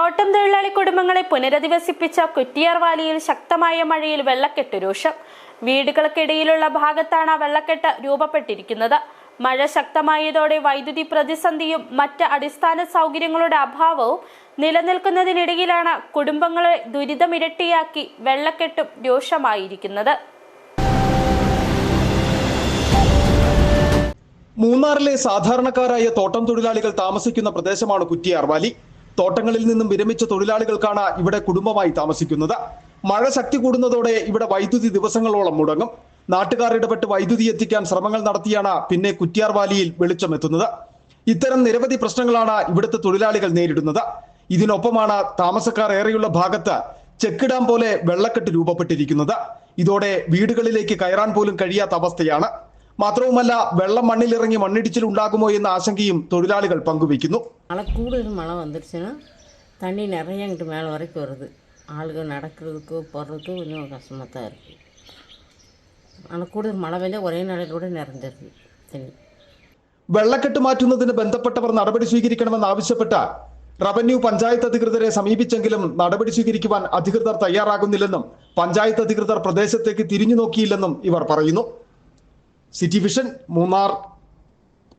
തോട്ടം തൊഴിലാളി കുടുംബങ്ങളെ പുനരധിവസിപ്പിച്ച കുറ്റിയാർ വാലിയിൽ ശക്തമായ മഴയിൽ വെള്ളക്കെട്ട് രൂക്ഷം. വീടുകൾക്കിടയിലുള്ള ഭാഗത്താണ് വെള്ളക്കെട്ട് രൂപപ്പെട്ടിരിക്കുന്നത്. മഴ ശക്തമായതോടെ വൈദ്യുതി പ്രതിസന്ധിയും മറ്റ് അടിസ്ഥാന സൗകര്യങ്ങളുടെ അഭാവവും നിലനിൽക്കുന്നതിനിടയിലാണ് കുടുംബങ്ങളെ ദുരിതമിരട്ടിയാക്കി വെള്ളക്കെട്ടും രൂക്ഷമായിരിക്കുന്നത്. മൂന്നാറിലെ സാധാരണക്കാരായ തോട്ടം തൊഴിലാളികൾ താമസിക്കുന്ന പ്രദേശമാണ് കുറ്റിയാർ വാലി. തോട്ടങ്ങളിൽ നിന്നും വിരമിച്ച തൊഴിലാളികൾക്കാണ് ഇവിടെ കുടുംബമായി താമസിക്കുന്നത്. മഴ ശക്തി കൂടുന്നതോടെ ഇവിടെ വൈദ്യുതി ദിവസങ്ങളോളം മുടങ്ങും. നാട്ടുകാർ ഇടപെട്ട് വൈദ്യുതി എത്തിക്കാൻ ശ്രമങ്ങൾ നടത്തിയാണ് പിന്നെ കുറ്റിയാർ വാലിയിൽ വെളിച്ചമെത്തുന്നത് ഇത്തരം നിരവധി പ്രശ്നങ്ങളാണ് ഇവിടുത്തെ തൊഴിലാളികൾ നേരിടുന്നത്. ഇതിനൊപ്പമാണ് താമസക്കാർ ഏറെയുള്ള ഭാഗത്ത് ചെക്കിടാം പോലെ വെള്ളക്കെട്ട് രൂപപ്പെട്ടിരിക്കുന്നത്. ഇതോടെ വീടുകളിലേക്ക് കയറാൻ പോലും കഴിയാത്ത അവസ്ഥയാണ്. മാത്രവുമല്ല വെള്ളം മണ്ണിലിറങ്ങി മണ്ണിടിച്ചിൽ ഉണ്ടാകുമോ എന്ന ആശങ്കയും തൊഴിലാളികൾ പങ്കുവയ്ക്കുന്നു மழை கூடுதல் மழை வந்துருச்சுன்னா தண்ணி நிறைய இங்கிட்டு மேலே வரைக்கும் வருது ஆளுங்க நடக்கிறதுக்கு போகிறதுக்கு கொஞ்சம் கஷ்டமாக தான் இருக்குது ஆனால் கூடுதல் மழை பெஞ்சா ஒரே நாளையில் கூட நிறைஞ்சிருது தண்ணி വെള്ളക്കെട്ട് മാറ്റുന്നതിന് ബന്ധപ്പെട്ടവർ നടപടി സ്വീകരിക്കണമെന്ന് ആവശ്യപ്പെട്ട് റവന്യൂ പഞ്ചായത്ത് അധികൃതരെ സമീപിച്ചെങ്കിലും നടപടി സ്വീകരിക്കുവാൻ അധികൃതർ തയ്യാറാകുന്നില്ലെന്നും പഞ്ചായത്ത് അധികൃതർ പ്രദേശത്തേക്ക് തിരിഞ്ഞു നോക്കിയില്ലെന്നും ഇവർ പറയുന്നു സിറ്റി വിഷൻ മൂന്നാർ